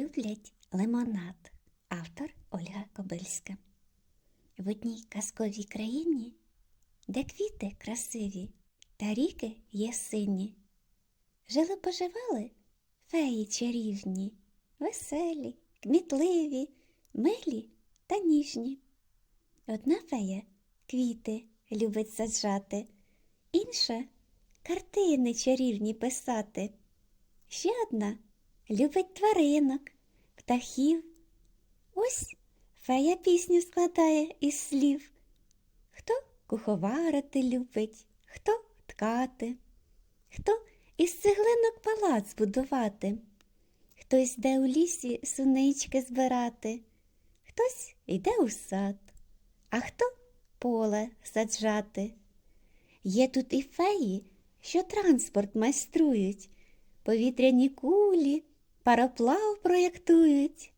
люблять лимонад. Автор Ольга Кобильська. В одній казковій країні, де квіти красиві та ріки є сині, жили поживали феї чарівні, веселі, кмітливі, милі та ніжні. Одна фея квіти любить саджати, інша картини чарівні писати. Ще одна любить тваринок, птахів. Ось фея пісню складає із слів. Хто куховарити любить, хто ткати, хто із цеглинок палац будувати, хтось йде у лісі сунички збирати, хтось йде у сад, а хто поле саджати. Є тут і феї, що транспорт майструють, повітряні кулі, пароплав проєктують.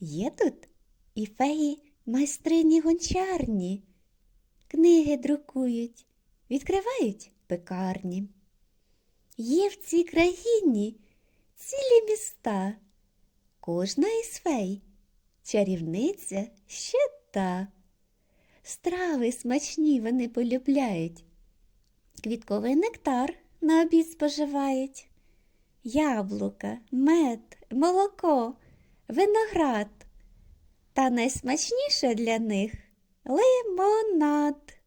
Є тут і феї майстрині гончарні, книги друкують, відкривають пекарні. Є в цій країні цілі міста, кожна із фей чарівниця ще та. Страви смачні вони полюбляють, квітковий нектар на обід споживають, яблука, мед, молоко, виноград. Та найсмачніше для них лимонад.